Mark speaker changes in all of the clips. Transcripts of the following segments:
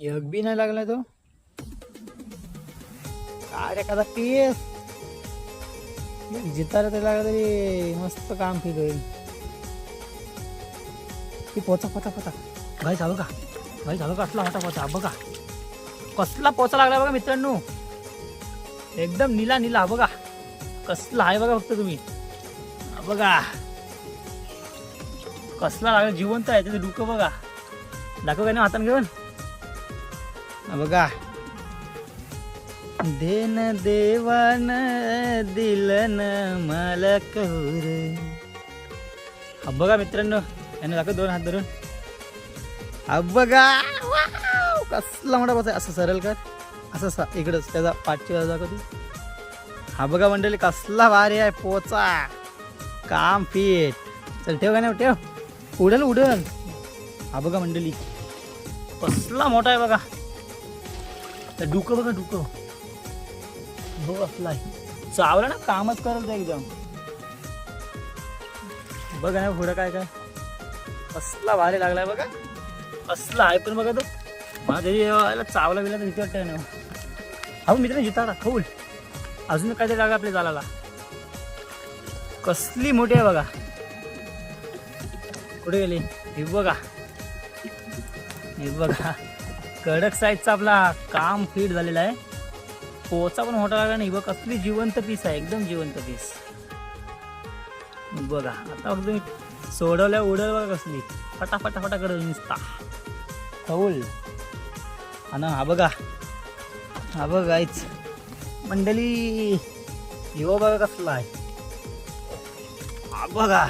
Speaker 1: एक बी नाही लागलाय तो काय रे एखादा जिता रे तरी लागला तरी मस्त काम फिट होईल। ती पोचा पोचा पोचा। भाई झालं का? भाई झालं का असला होता पोचा बघा कसला पोचा लागला बघा मित्रांनो। एकदम निला निला बघा कसला आहे बघा फक्त तुम्ही। बघा कसला लागला जिवंत आहे त्याचं डुकं बघा। दाखव काय ना हातान घेऊन? बघा. देन देवान दिलन मला कौर हा बघा मित्रांनो याने दाखव दोन हात धरून. हा बघा. कसला मोठा बसा असं सरळ कर. असं सा इकडंच त्याचा पाठची बाजू दाखवते हा बघा मंडळी कसला भारी आहे पोचा. काम फिट चल ठेव का नाही? ठेव. उडल उडल. हा बघा मंडळी. कसला मोठा आहे बघा. तर डुकं बघा डुकं. बघ असला चावला ना कामच करत आहे एकदम. बघा ना पुढं काय काय. असला भारी लागलाय बघा. असला आहे पण बघा तो. माझ्या याला चावला बिला तर भीती वाटतं ना. अहो मित्र जिताडा खऊल अजून काहीतरी लागला आपल्या जालाला. कसली मोठी आहे बघा. कुठे गेली? हे बघा. हे बघा. कडक साईजचा आपला काम फिट झालेला आहे. पोचा पण मोठा लागला नाही बघ कसली जिवंत पीस आहे एकदम जिवंत पीस बघा आता बघ तुम्ही सोडवल्या उडल बघा कसली. फटाफटा फटा करत नुसता. कौल आणि हा बघा हा बघायच मंडली हिवा बघा कसला आहे. हा बघा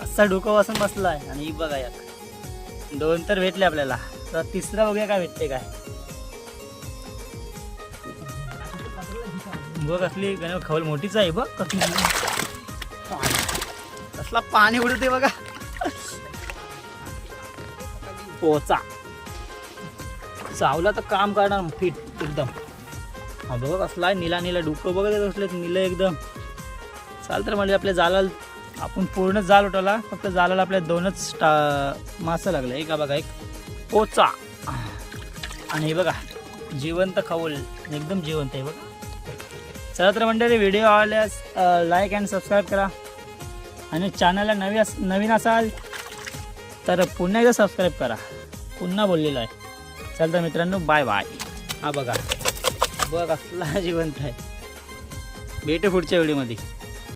Speaker 1: कसा डोकं वासून आहे आणि ही बघा एक दोन तर भेटले आपल्याला. तर तिसरा बघूया काय भेटते काय. बघ कसली गणव खवल मोठीच आहे बघ कसली. कसला पाणी उडते बघा. पोचा. चावला तर काम करणार फिट एकदम. हा बघा कसला आहे निला निला डुकं बघत कसले निलं एकदम. चाल तर म्हणजे आपल्या जालाल आपण पूर्ण जाल उठवला फक्त जालाला आपल्या दोनच टा मासा लागलं. एक हा बघा एक. पोचा. आणि हे बघा जिवंत खवल एकदम जिवंत आहे बघा. चला तर मंडळी व्हिडिओ आवडल्यास लाईक अँड सबस्क्राईब करा. आणि चॅनलला नवी अस नवीन असाल तर पुन्हा एकदा सबस्क्राईब करा. पुन्हा बोललेलो आहे. चल तर मित्रांनो बाय बाय हा बघा. बघ असला जिवंत आहे. भेटू पुढच्या व्हिडिओमध्ये